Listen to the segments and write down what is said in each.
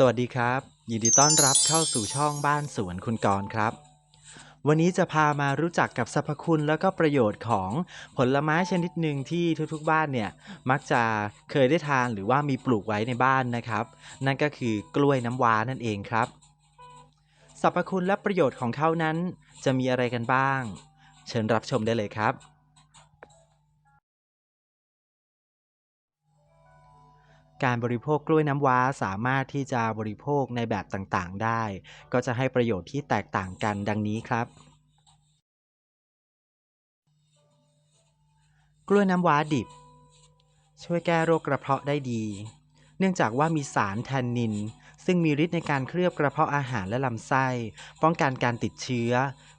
สวัสดีครับ ยินดีต้อนรับเข้าสู่ช่องบ้านสวนคุณกรณ์ครับ วันนี้จะพามารู้จักกับสรรพคุณแล้วก็ประโยชน์ของผลไม้ชนิดหนึ่งที่ทุกๆบ้านเนี่ยมักจะเคยได้ทานหรือว่ามีปลูกไว้ในบ้านนะครับ นั่นก็คือกล้วยน้ำว้านั่นเองครับสรรพคุณและประโยชน์ของเขานั้น จะมีอะไรกันบ้าง เชิญรับชมได้เลยครับ การบริโภคกล้วยน้ำว้าสามารถที่จะบริโภคในแบบต่างๆ ได้ ก็จะให้ประโยชน์ที่แตกต่างกันดังนี้ครับ กล้วยน้ำว้าดิบ ช่วยแก้โรคกระเพาะได้ดี เนื่องจากว่ามีสารแทนนิน ซึ่งมีฤทธิ์ในการเคลือบกระเพาะอาหารและลำไส้ ป้องกันการติดเชื้อ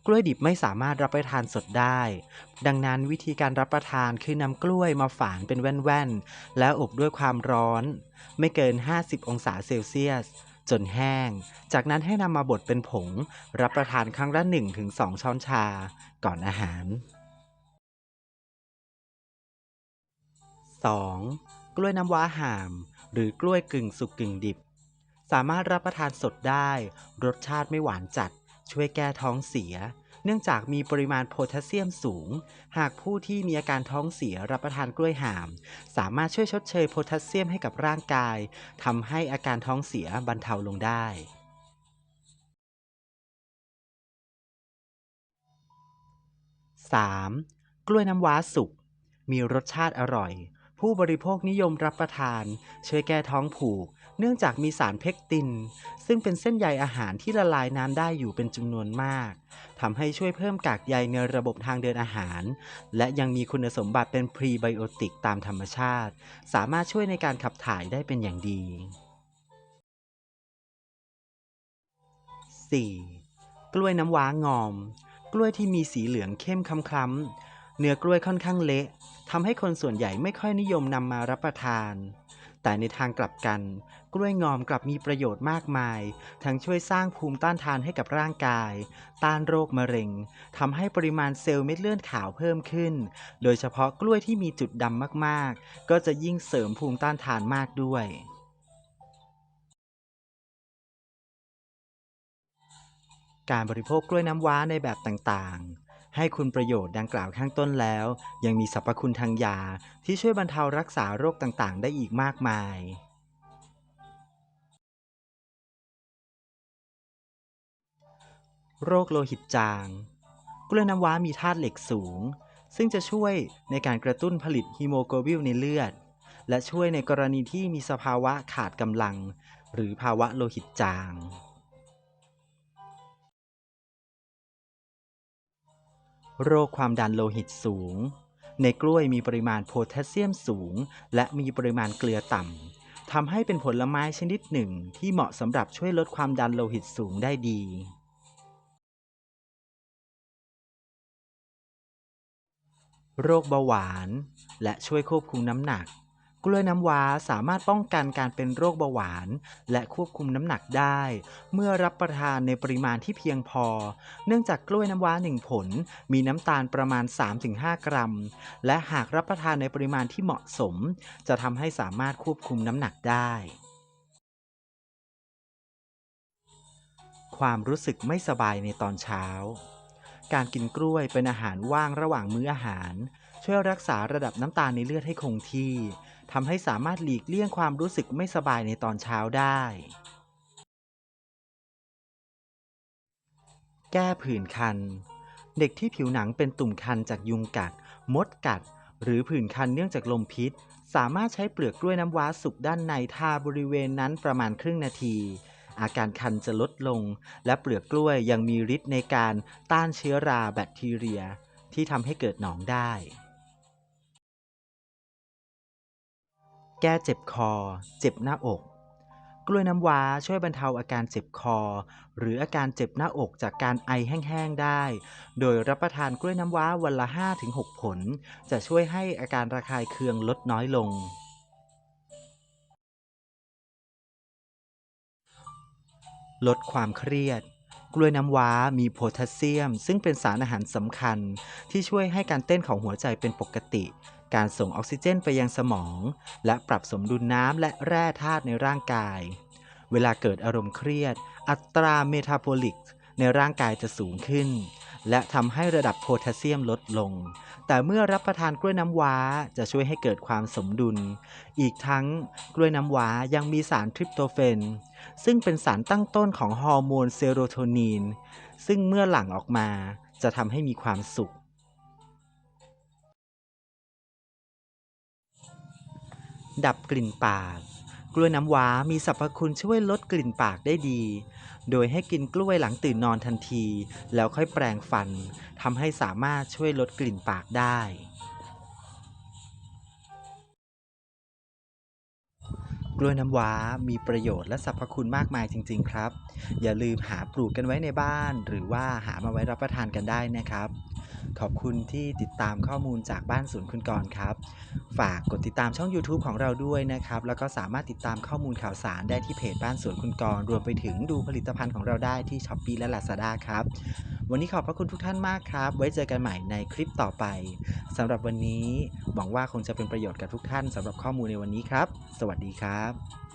กล้วยดิบไม่สามารถรับประทานสดได้ ดังนั้นวิธีการรับประทานคือนำกล้วยมาฝานเป็นแว่นๆ แล้วอบด้วยความร้อน ไม่เกิน 50 องศาเซลเซียส จนแห้ง จากนั้นให้นำมาบดเป็นผง รับประทานครั้งละ 1-2 ช้อนชา ก่อนอาหาร 2. กล้วยน้ำว้าห่าม หรือกล้วยกึ่งสุกกึ่งดิบ สามารถรับประทานสดได้ รสชาติไม่หวานจัด ช่วยแก้ท้องเสีย เนื่องจากมีปริมาณโพแทสเซียมสูง หากผู้ที่มีอาการท้องเสียรับประทานกล้วยหาม สามารถช่วยชดเชยโพแทสเซียมให้กับร่างกายทำให้อาการท้องเสียบรรเทาลงได้ 3. กล้วยน้ำว้าสุกมีรสชาติอร่อย ผู้บริโภคนิยมรับประทาน ช่วยแก้ท้องผูก เนื่องจากมีสารเพกติน ซึ่งเป็นเส้นใยอาหารที่ละลายน้ำได้อยู่เป็นจำนวนมากทำให้ช่วยเพิ่มกากใยในระบบทางเดินอาหาร และยังมีคุณสมบัติเป็นพรีไบโอติกตามธรรมชาติ สามารถช่วยในการขับถ่ายได้เป็นอย่างดี 4. กล้วยน้ำว้างอม กล้วยที่มีสีเหลืองเข้มคล้ำ เนื้อกล้วยค่อนข้างเละทำให้คนส่วนใหญ่ไม่ค่อยนิยมนำมารับประทาน แต่ในทางกลับกัน กล้วยงอมกลับมีประโยชน์มากมาย ทั้งช่วยสร้างภูมิต้านทานให้กับร่างกาย ต้านโรคมะเร็งทำให้ปริมาณเซลล์เม็ดเลือดขาวเพิ่มขึ้น โดยเฉพาะกล้วยที่มีจุดดำมากๆ ก็จะยิ่งเสริมภูมิต้านทานมากด้วยการบริโภคกล้วยน้ำว้าในแบบต่างๆ ให้คุณประโยชน์ดังกล่าวข้างต้นแล้ว ยังมีสรรพคุณทางยาที่ช่วยบรรเทารักษาโรคต่างๆ ได้อีกมากมายโรคโลหิตจาง กล้วยน้ำว้ามีธาตุเหล็กสูง ซึ่งจะช่วยในการกระตุ้นผลิตฮีโมโกลบินในเลือด และช่วยในกรณีที่มีสภาวะขาดกำลัง หรือภาวะโลหิตจาง โรคความดันโลหิตสูง ในกล้วยมีปริมาณโพแทสเซียมสูง และมีปริมาณเกลือต่ำทำให้เป็นผลไม้ชนิดหนึ่งที่เหมาะสำหรับช่วยลดความดันโลหิตสูงได้ดี โรคเบาหวาน และช่วยควบคุมน้ำหนัก กล้วยน้ำว้าสามารถป้องกันการเป็นโรคเบาหวาน และควบคุมน้ำหนักได้ เมื่อรับประทานในปริมาณที่เพียงพอ เนื่องจากกล้วยน้ำว้าหนึ่งผล มีน้ำตาลประมาณ 3-5 กรัม และหากรับประทานในปริมาณที่เหมาะสม จะทำให้สามารถควบคุมน้ำหนักได้ ความรู้สึกไม่สบายในตอนเช้าการกินกล้วยเป็นอาหารว่างระหว่างมื้ออาหาร ช่วยรักษาระดับน้ำตาลในเลือดให้คงที่ ทำให้สามารถหลีกเลี่ยงความรู้สึกไม่สบายในตอนเช้าได้ แก้ผื่นคัน เด็กที่ผิวหนังเป็นตุ่มคันจากยุงกัด มดกัด หรือผื่นคันเนื่องจากลมพิษ สามารถใช้เปลือกกล้วยน้ำว้าสุกด้านในทาบริเวณนั้นประมาณครึ่งนาที อาการคันจะลดลง และเปลือกกล้วยยังมีฤทธิ์ในการต้านเชื้อราแบคทีเรีย ที่ทำให้เกิดหนองได้ แก้เจ็บคอ เจ็บหน้าอก กล้วยน้ำว้าช่วยบรรเทาอาการเจ็บคอ หรืออาการเจ็บหน้าอกจากการไอแห้งๆได้ โดยรับประทานกล้วยน้ำว้าวันละ 5-6 ผล จะช่วยให้อาการระคายเคืองลดน้อยลงลดความเครียด กล้วยน้ำว้ามีโพแทสเซียม ซึ่งเป็นสารอาหารสำคัญ ที่ช่วยให้การเต้นของหัวใจเป็นปกติ การส่งออกซิเจนไปยังสมอง และปรับสมดุลน้ำและแร่ธาตุในร่างกาย เวลาเกิดอารมณ์เครียด อัตราเมตาบอลิกในร่างกายจะสูงขึ้น และทำให้ระดับโพแทสเซียมลดลง แต่เมื่อรับประทานกล้วยน้ำว้าจะช่วยให้เกิดความสมดุล อีกทั้งกล้วยน้ำว้ายังมีสารทริปโตเฟน ซึ่งเป็นสารตั้งต้นของฮอร์โมนเซโรโทนิน ซึ่งเมื่อหลั่งออกมาจะทำให้มีความสุข ดับกลิ่นปาก กล้วยน้ำว้ามีสรรพคุณช่วยลดกลิ่นปากได้ดี โดยให้กินกล้วยหลังตื่นนอนทันที แล้วค่อยแปรงฟันทำให้สามารถช่วยลดกลิ่นปากได้ กล้วยน้ำว้ามีประโยชน์และสรรพคุณมากมายจริง ๆ ครับ อย่าลืมหาปลูกกันไว้ในบ้าน หรือว่าหามาไว้รับประทานกันได้นะครับ ขอบคุณที่ติดตามข้อมูลจากบ้านศูนย์คุณกรครับ ฝากกดติดตามช่อง YouTube ของเราด้วยนะครับ แล้วก็สามารถติดตามข้อมูลข่าวสารได้ที่เพจบ้านสวนคุณกร รวมไปถึงดูผลิตภัณฑ์ของเราได้ที่ s h อ p e e และ Lazada ครับ วันนี้ขอบพระคุณทุกท่านมากครับ ไว้เจอกันใหม่ในคลิปต่อไปสำหรับวันนี้หวังว่าคงจะเป็นประโยชน์กับทุกท่านสำหรับข้อมูลในวันนี้ครับ สวัสดีครับ